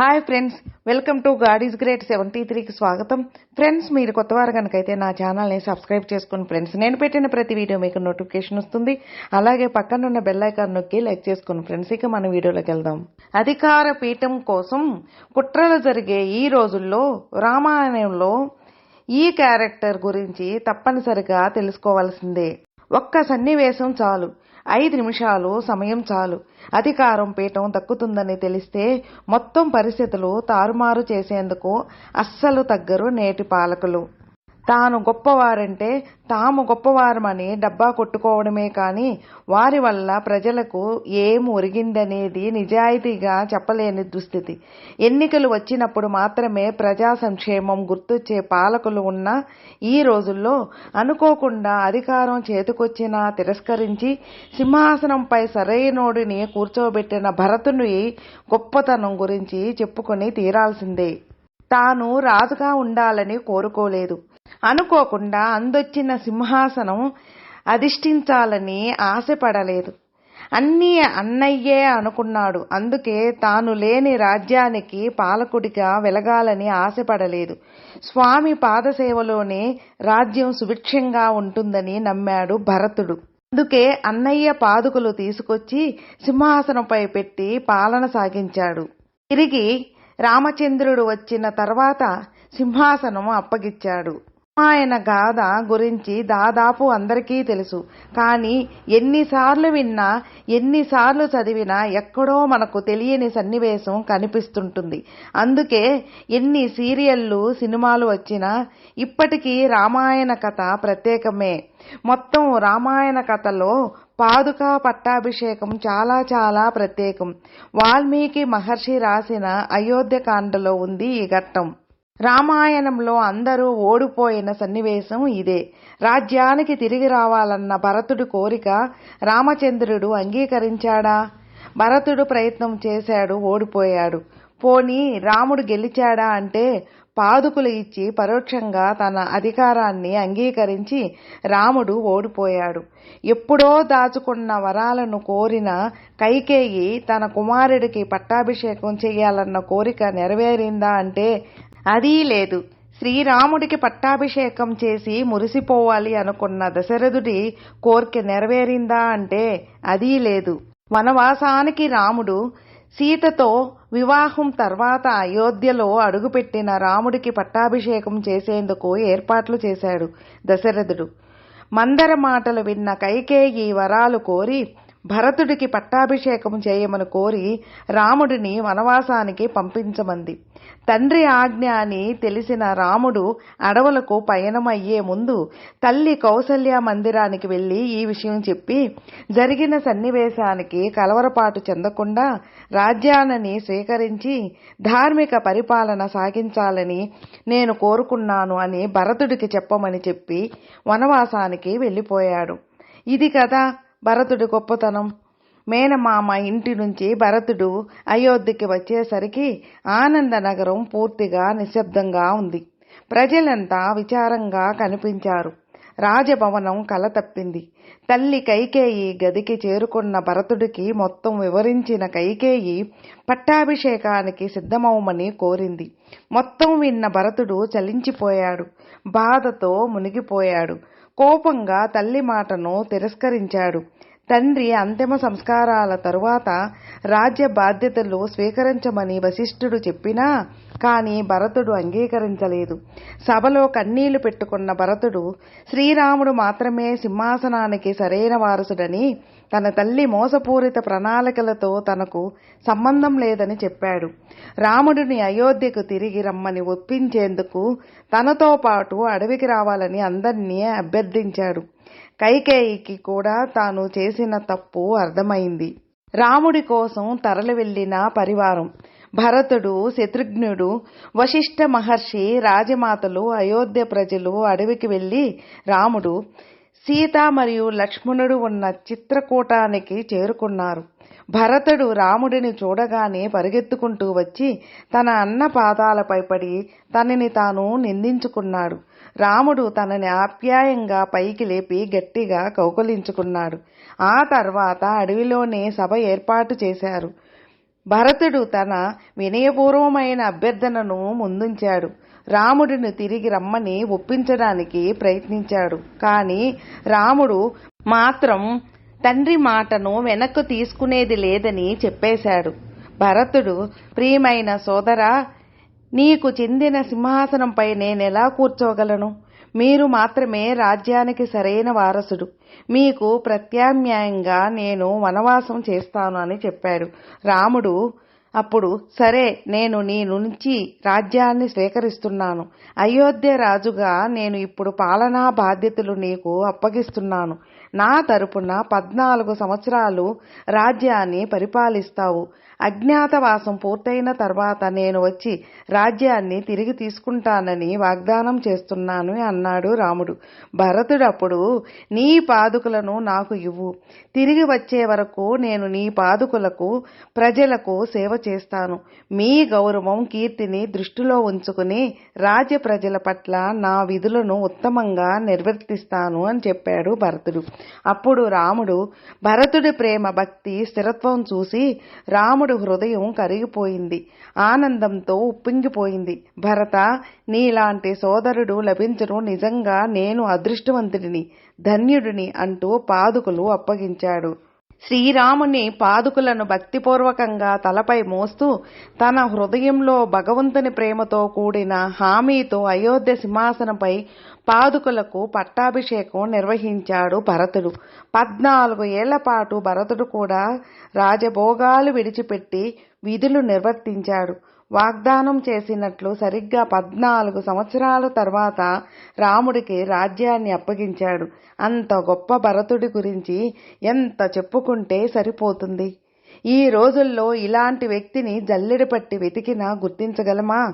Hi friends welcome to God is great seventy త్రీకి స్వాగతం. Friends మీరు కొత్త వారు కనుకైతే నా ఛానల్ని సబ్స్క్రైబ్ చేసుకోండి ఫ్రెండ్స్ నేను పెట్టిన ప్రతి వీడియో మీకు నోటిఫికేషన్ వస్తుంది. అలాగే పక్కన ఉన్న బెల్ ఐకాన్ నొక్కి లైక్ చేసుకోండి ఫ్రెండ్స్ ఇక మన వీడియోలోకి వెళ్దాం. అధికార పీఠం కోసం కుట్రలు జరిగే ఈ రోజుల్లో రామాయణంలో ఈ క్యారెక్టర్ గురించి తప్పనిసరిగా తెలుసుకోవాల్సిందే. ఒక్క సన్నివేశం చాలు. ఐదు నిమిషాలు సమయం చాలు. అధికారం పీఠం దక్కుతుందని తెలిస్తే మొత్తం పరిస్థితులు తారుమారు చేసేందుకు అస్సలు తగ్గరు నేటి పాలకులు. తాను గొప్పవారంటే తాము గొప్పవారమని డబ్బా కొట్టుకోవడమే కానీ వారి వల్ల ప్రజలకు ఏం ఒరిగిందనేది నిజాయితీగా చెప్పలేని దుస్థితి. ఎన్నికలు వచ్చినప్పుడు మాత్రమే ప్రజా సంక్షేమం గుర్తొచ్చే పాలకులు ఉన్న ఈ రోజుల్లో అనుకోకుండా అధికారం చేతికొచ్చినా తిరస్కరించి సింహాసనంపై సరైనోడిని కూర్చోబెట్టిన భరతుని గొప్పతనం గురించి చెప్పుకొని తీరాల్సిందే. తాను రాజుగా ఉండాలని కోరుకోలేదు. అనుకోకుండా అందొచ్చిన సింహాసనం అధిష్ఠించాలని ఆశపడలేదు. అన్నీ అన్నయ్యే అనుకున్నాడు. అందుకే తాను లేని రాజ్యానికి పాలకుడిగా వెలగాలని ఆశపడలేదు. స్వామి పాదసేవలోనే రాజ్యం సుభిక్షంగా ఉంటుందని నమ్మాడు భరతుడు. అందుకే అన్నయ్య పాదుకులు తీసుకొచ్చి సింహాసనంపై పెట్టి పాలన సాగించాడు. తిరిగి రామచంద్రుడు వచ్చిన తర్వాత సింహాసనం అప్పగిచ్చాడు. ఆయన గాథ గురించి దాదాపు అందరికీ తెలుసు. కానీ ఎన్నిసార్లు విన్నా ఎన్నిసార్లు చదివినా ఎక్కడో మనకు తెలియని సన్నివేశం కనిపిస్తుంటుంది. అందుకే ఎన్ని సీరియళ్ళు సినిమాలు వచ్చినా ఇప్పటికీ రామాయణ కథ ప్రత్యేకమే. మొత్తం రామాయణ కథలో పాదుకా పట్టాభిషేకం చాలా చాలా ప్రత్యేకం. వాల్మీకి మహర్షి రాసిన అయోధ్యకాండలో ఉంది ఈ ఘట్టం. రామాయణంలో అందరూ ఓడిపోయిన సన్నివేశం ఇదే. రాజ్యానికి తిరిగి రావాలన్న భరతుడి కోరిక రామచంద్రుడు అంగీకరించాడా? భరతుడు ప్రయత్నం చేశాడు ఓడిపోయాడు. పోనీ రాముడు గెలిచాడా అంటే పాదుకులు ఇచ్చి పరోక్షంగా తన అధికారాన్ని అంగీకరించి రాముడు ఓడిపోయాడు. ఎప్పుడో దాచుకున్న వరాలను కోరిన కైకేయి తన కుమారుడికి పట్టాభిషేకం చేయాలన్న కోరిక నెరవేరిందా అంటే అదీ లేదు. శ్రీరాముడికి పట్టాభిషేకం చేసి మురిసిపోవాలి అనుకున్న దశరథుడి కోరిక నెరవేరిందా అంటే అదీ లేదు. వనవాసానికి రాముడు సీతతో వివాహం తర్వాత అయోధ్యలో అడుగుపెట్టిన రాముడికి పట్టాభిషేకం చేసేందుకు ఏర్పాట్లు చేశాడు దశరథుడు. మందర మాటలు విన్న కైకేయి వరాలు కోరి భరతుడికి పట్టాభిషేకం చేయమని కోరి రాముడిని వనవాసానికి పంపించమంది. తండ్రి ఆజ్ఞ అని తెలిసిన రాముడు అడవులకు పయనమయ్యే ముందు తల్లి కౌసల్య మందిరానికి వెళ్ళి ఈ విషయం చెప్పి జరిగిన సన్నివేశానికి కలవరపాటు చెందకుండా రాజ్యాన్ని స్వీకరించి ధార్మిక పరిపాలన సాగించాలని నేను కోరుకున్నాను అని భరతుడికి చెప్పమని చెప్పి వనవాసానికి వెళ్ళిపోయాడు. ఇది కదా భరతుడి గొప్పతనం. మేనమామ ఇంటి నుంచి భరతుడు అయోధ్యకి వచ్చేసరికి ఆనందనగరం పూర్తిగా నిశ్శబ్దంగా ఉంది. ప్రజలంతా విచారంగా కనిపించారు. రాజభవనం కల తప్పింది. తల్లి కైకేయి గదికి చేరుకున్న భరతుడికి మొత్తం వివరించిన కైకేయి పట్టాభిషేకానికి సిద్ధమవమని కోరింది. మొత్తం విన్న భరతుడు చలించిపోయాడు. బాధతో మునిగిపోయాడు. కోపంగా తల్లి మాటను తిరస్కరించాడు. తండ్రి అంతిమ సంస్కారాల తరువాత రాజ్య బాధ్యతలు స్వీకరించమని వశిష్ఠుడు చెప్పినా కానీ భరతుడు అంగీకరించలేదు. సభలో కన్నీళ్ళు పెట్టుకున్న భరతుడు శ్రీరాముడు మాత్రమే సింహాసనానికి సరైన వారసుడని తన తల్లి మోసపూరిత ప్రణాళికలతో తనకు సంబంధం లేదని చెప్పాడు. రాముడిని అయోధ్యకు తిరిగి రమ్మని ఒప్పించేందుకు తనతో పాటు అడవికి రావాలని అందరినీ అభ్యర్థించాడు. కైకేయికి కూడా తాను చేసిన తప్పు అర్థమైంది. రాముడి కోసం తరలి వెళ్ళిన పరివారం. భరతుడు శత్రుఘ్నుడు వశిష్ఠ మహర్షి రాజమాతలు అయోధ్య ప్రజలు అడవికి వెళ్ళి రాముడు సీత మరియు లక్ష్మణుడు ఉన్న చిత్రకూటానికి చేరుకున్నారు. భరతుడు రాముడిని చూడగానే పరిగెత్తుకుంటూ వచ్చి తన అన్న పాదాలపై పడి తనని తాను నిందించుకున్నాడు. రాముడు తనని ఆప్యాయంగా పైకి లేపి గట్టిగా కౌకలించుకున్నాడు ఆ తర్వాత అడవిలోనే సభ ఏర్పాటు చేశారు. భరతుడు తన వినయపూర్వమైన అభ్యర్థనను ముందుంచాడు. రాముడిని తిరిగి రమ్మని ఒప్పించడానికి ప్రయత్నించాడు. కానీ రాముడు మాత్రం తండ్రి మాటను వెనక్కు తీసుకునేది లేదని చెప్పేశాడు. భరతుడు ప్రియమైన సోదరా నీకు చెందిన సింహాసనంపై నేనెలా కూర్చోగలను? మీరు మాత్రమే రాజ్యానికి సరైన వారసుడు. మీకు ప్రత్యామ్నాయంగా నేను వనవాసం చేస్తాను అని చెప్పాడు. రాముడు అప్పుడు సరే నేను నీ నుంచి రాజ్యాన్ని స్వీకరిస్తున్నాను. అయోధ్య రాజుగా నేను ఇప్పుడు పాలనా బాధ్యతలు నీకు అప్పగిస్తున్నాను. నా తరపున పద్నాలుగు సంవత్సరాలు రాజ్యాన్ని పరిపాలిస్తావు. అజ్ఞాతవాసం పూర్తయిన తర్వాత నేను వచ్చి రాజ్యాన్ని తిరిగి తీసుకుంటానని వాగ్దానం చేస్తున్నాను అన్నాడు రాముడు. భరతుడప్పుడు నీ పాదుకులను నాకు ఇవ్వు. తిరిగి వచ్చే వరకు నేను నీ పాదుకులకు ప్రజలకు సేవ చేస్తాను. మీ గౌరవం కీర్తిని దృష్టిలో ఉంచుకుని రాజ్య ప్రజల పట్ల నా విధులను ఉత్తమంగా నిర్వర్తిస్తాను అని చెప్పాడు భరతుడు. అప్పుడు రాముడు భరతుడి ప్రేమ భక్తి స్థిరత్వం చూసి రాముడు హృదయం కరిగిపోయింది. ఆనందంతో ఉప్పొంగిపోయింది. భరత నీలాంటి సోదరుడు లభించడం నిజంగా నేను అదృష్టవంతుడిని ధన్యుడిని అంటూ పాదుకులు అప్పగించాడు. శ్రీరాముని పాదుకులను భక్తిపూర్వకంగా తలపై మోస్తూ తన హృదయంలో భగవంతుని ప్రేమతో కూడిన హామీతో అయోధ్య సింహాసనపై పాదుకులకు పట్టాభిషేకం నిర్వహించాడు భరతుడు. పద్నాలుగు ఏళ్ళ పాటు భరతుడు కూడా రాజభోగాలు విడిచిపెట్టి విధులు నిర్వర్తించాడు. వాగ్దానం చేసినట్లు సరిగ్గా పద్నాలుగు సంవత్సరాల తర్వాత రాముడికి రాజ్యాన్ని అప్పగించాడు. అంత గొప్ప భరతుడి గురించి ఎంత చెప్పుకుంటే సరిపోతుంది? ఈ రోజుల్లో ఇలాంటి వ్యక్తిని జల్లెడ పట్టి వెతికినా గుర్తించగలమా?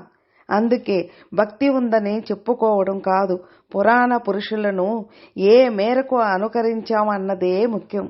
అందుకే భక్తి ఉందని చెప్పుకోవడం కాదు పురాణ పురుషులను ఏ మేరకు అనుకరించామన్నదే ముఖ్యం.